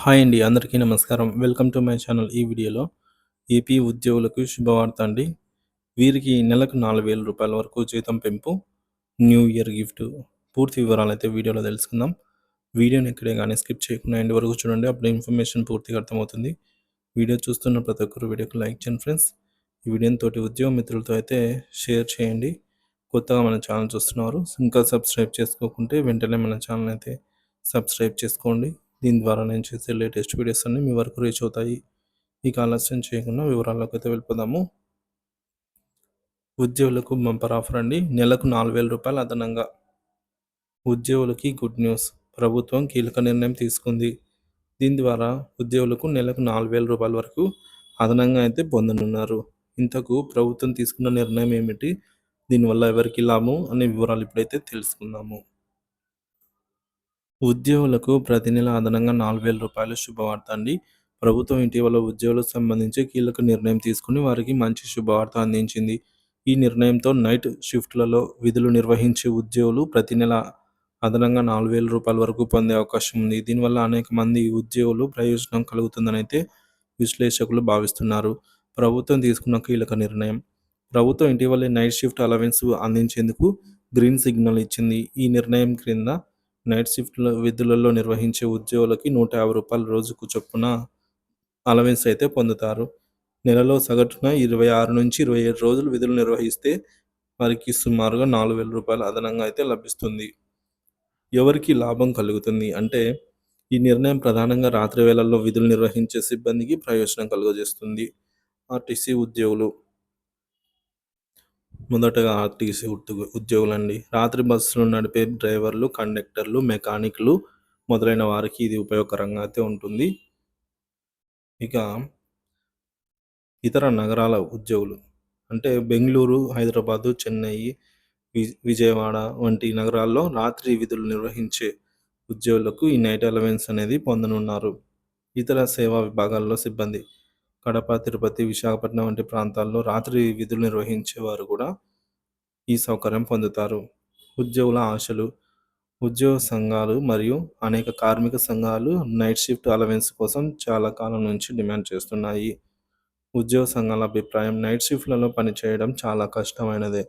Hi అండి అందరికీ నమస్కారం. వెల్కమ్ టు మై ఛానల్ ఈ వీడియోలో. ఏపీ ఉద్యోగులకు శుభవార్త అండి. వీరికి నెలకు నాలుగు వేల రూపాయల వరకు జీతం పెంపు న్యూ ఇయర్ గిఫ్ట్. పూర్తి వివరాలు అయితే వీడియోలో తెలుసుకుందాం. వీడియోని ఎక్కడే కానీ స్కిప్ చేయకుండా ఎండ్ వరకు చూడండి అప్పుడు ఇన్ఫర్మేషన్ పూర్తిగా అర్థమవుతుంది. వీడియో చూస్తున్న ప్రతి ఒక్కరు వీడియోకి లైక్ చేయండి ఫ్రెండ్స్. ఈ వీడియోని తోటి ఉద్యోగ మిత్రులతో అయితే షేర్ చేయండి. కొత్తగా మన ఛానల్ చూస్తున్నారు ఇంకా సబ్స్క్రైబ్ చేసుకోకుంటే వెంటనే మన ఛానల్ అయితే సబ్స్క్రైబ్ చేసుకోండి. దీని ద్వారా నేను చేసే లేటెస్ట్ వీడియోస్ అన్ని మీ వరకు రీచ్ అవుతాయి. ఇక ఆలస్యం చేయకుండా వివరాల్లోకి అయితే వెళ్ళిపోదాము. ఉద్యోగులకు బంపర్ ఆఫర్ అండి. నెలకు నాలుగు వేల రూపాయలు అదనంగా. ఉద్యోగులకి గుడ్ న్యూస్. ప్రభుత్వం కీలక నిర్ణయం తీసుకుంది. దీని ద్వారా ఉద్యోగులకు నెలకు నాలుగు వేల రూపాయల వరకు అదనంగా అయితే పొందనున్నారు. ఇంతకు ప్రభుత్వం తీసుకున్న నిర్ణయం ఏమిటి? దీనివల్ల ఎవరికి లాభం? అనే వివరాలు ఇప్పుడైతే తెలుసుకుందాము. ఉద్యోగులకు ప్రతి నెల అదనంగా నాలుగు వేల రూపాయల శుభవార్త అండి. ప్రభుత్వం ఇటీవల ఉద్యోగులకు సంబంధించి కీలక నిర్ణయం తీసుకుని వారికి మంచి శుభవార్త అందించింది. ఈ నిర్ణయంతో నైట్ షిఫ్ట్లలో విధులు నిర్వహించే ఉద్యోగులు ప్రతి నెల అదనంగా నాలుగు వేల రూపాయల వరకు పొందే అవకాశం ఉంది. దీనివల్ల అనేక మంది ఉద్యోగులు ప్రయోజనం కలుగుతుందని అయితే విశ్లేషకులు భావిస్తున్నారు. ప్రభుత్వం తీసుకున్న కీలక నిర్ణయం. ప్రభుత్వం ఇటీవలే నైట్ షిఫ్ట్ అలవెన్స్ అందించేందుకు గ్రీన్ సిగ్నల్ ఇచ్చింది. ఈ నిర్ణయం క్రింద నైట్ షిఫ్ట్లో విధులలో నిర్వహించే ఉద్యోగులకి నూట యాభై రూపాయల రోజుకు చొప్పున అలవెన్స్ అయితే పొందుతారు. నెలలో సగటున ఇరవై ఆరు నుంచి ఇరవై ఏడు రోజులు విధులు నిర్వహిస్తే వారికి సుమారుగా నాలుగు వేల రూపాయలు అదనంగా అయితే లభిస్తుంది. ఎవరికి లాభం కలుగుతుంది అంటే ఈ నిర్ణయం ప్రధానంగా రాత్రి వేళల్లో విధులు నిర్వహించే సిబ్బందికి ప్రయోజనం కలుగజేస్తుంది. ఆర్టీసీ ఉద్యోగులు మొదటగా ఆర్టీసీ ఉద్యోగులండి. రాత్రి బస్సులు నడిపే డ్రైవర్లు కండక్టర్లు మెకానిక్లు మొదలైన వారికి ఇది ఉపయోగకరంగా అయితే ఉంటుంది. ఇక ఇతర నగరాల ఉద్యోగులు అంటే బెంగళూరు హైదరాబాదు చెన్నై విజయవాడ వంటి నగరాల్లో రాత్రి విధులు నిర్వహించే ఉద్యోగులకు ఈ నైట్ అలవెన్స్ అనేది పొందనున్నారు. ఇతర సేవా విభాగాల్లో సిబ్బంది కడప తిరుపతి విశాఖపట్నం వంటి ప్రాంతాల్లో రాత్రి విధులు నిర్వహించేవారు కూడా ఈ సౌకర్యం పొందుతారు. ఉద్యోగుల ఆశలు ఉద్యోగ సంఘాలు మరియు అనేక కార్మిక సంఘాలు నైట్ షిఫ్ట్ అలవెన్స్ కోసం చాలా కాలం నుంచి డిమాండ్ చేస్తున్నాయి. ఉద్యోగ సంఘాల అభిప్రాయం నైట్ షిఫ్ట్లలో పనిచేయడం చాలా కష్టమైనదే.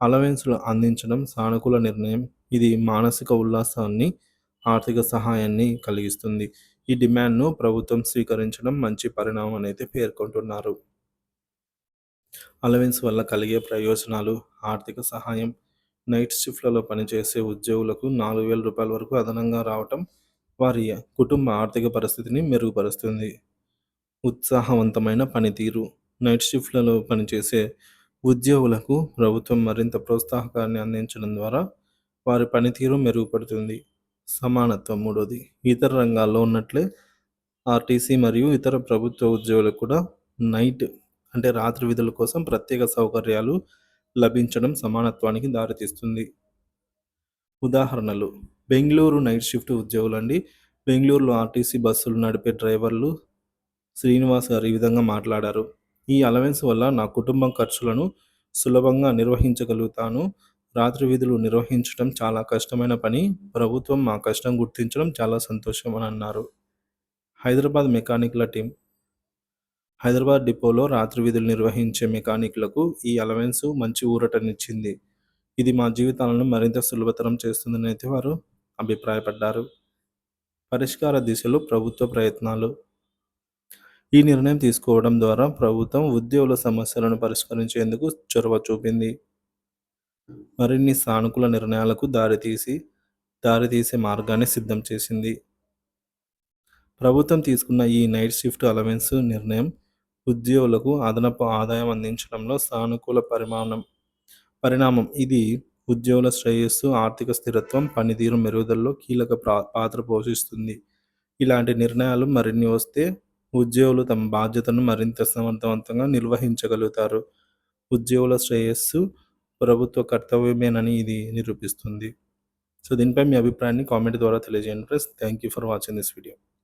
అలవెన్స్లు అందించడం సానుకూల నిర్ణయం. ఇది మానసిక ఉల్లాసాన్ని ఆర్థిక సహాయాన్ని కలిగిస్తుంది. ఈ డిమాండ్ను ప్రభుత్వం స్వీకరించడం మంచి పరిణామం అనేది పేర్కొంటున్నారు. అలవెన్స్ వల్ల కలిగే ప్రయోజనాలు ఆర్థిక సహాయం నైట్ షిఫ్ట్లలో పనిచేసే ఉద్యోగులకు నాలుగు వేల రూపాయల వరకు అదనంగా రావటం వారి కుటుంబ ఆర్థిక పరిస్థితిని మెరుగుపరుస్తుంది. ఉత్సాహవంతమైన పనితీరు నైట్ షిఫ్ట్లలో పనిచేసే ఉద్యోగులకు ప్రభుత్వం మరింత ప్రోత్సాహకాన్ని అందించడం ద్వారా వారి పనితీరు మెరుగుపడుతుంది. సమానత్వం మూడోది. ఇతర రంగాల్లో ఉన్నట్లే ఆర్టీసీ మరియు ఇతర ప్రభుత్వ ఉద్యోగులకు కూడా నైట్ అంటే రాత్రి విధుల కోసం ప్రత్యేక సౌకర్యాలు లభించడం సమానత్వానికి దారితీస్తుంది. ఉదాహరణలు. బెంగళూరు నైట్ షిఫ్ట్ ఉద్యోగులు అండి బెంగళూరులో ఆర్టీసీ బస్సులు నడిపే డ్రైవర్లు శ్రీనివాస్ గారు ఈ విధంగా మాట్లాడారు. ఈ అలవెన్స్ వల్ల నా కుటుంబం ఖర్చులను సులభంగా నిర్వహించగలుగుతాను. రాత్రి విధులు నిర్వహించడం చాలా కష్టమైన పని. ప్రభుత్వం మా కష్టం గుర్తించడం చాలా సంతోషం అని అన్నారు. హైదరాబాద్ మెకానిక్ల టీం. హైదరాబాద్ డిపోలో రాత్రి విధులు నిర్వహించే మెకానిక్లకు ఈ అలవెన్స్ మంచి ఊరటనిచ్చింది. ఇది మా జీవితాలను మరింత సులభతరం చేస్తుందని అయితే వారు అభిప్రాయపడ్డారు. పరిష్కార దిశలో ప్రభుత్వ ప్రయత్నాలు. ఈ నిర్ణయం తీసుకోవడం ద్వారా ప్రభుత్వం ఉద్యోగుల సమస్యలను పరిష్కరించేందుకు చొరవ చూపింది. మరిన్ని సానుకూల నిర్ణయాలకు దారితీసి దారితీసే మార్గాన్ని సిద్ధం చేసింది. ప్రభుత్వం తీసుకున్న ఈ నైట్ షిఫ్ట్ అలవెన్స్ నిర్ణయం ఉద్యోగులకు అదనపు ఆదాయం అందించడంలో సానుకూల పరిమాణం పరిణామం. ఇది ఉద్యోగుల శ్రేయస్సు ఆర్థిక స్థిరత్వం పనితీరు మెరుగుదలలో కీలక పాత్ర పోషిస్తుంది. ఇలాంటి నిర్ణయాలు మరిన్ని వస్తే ఉద్యోగులు తమ బాధ్యతను మరింత సమర్థవంతంగా నిర్వహించగలుగుతారు. ఉద్యోగుల శ్రేయస్సు ప్రభుత్వ కర్తవ్యమేనని ఇది నిరూపిస్తుంది. సో దీనిపై మీ అభిప్రాయాన్ని కామెంట్ ద్వారా తెలియజేయండి friends. Thank you for watching this video.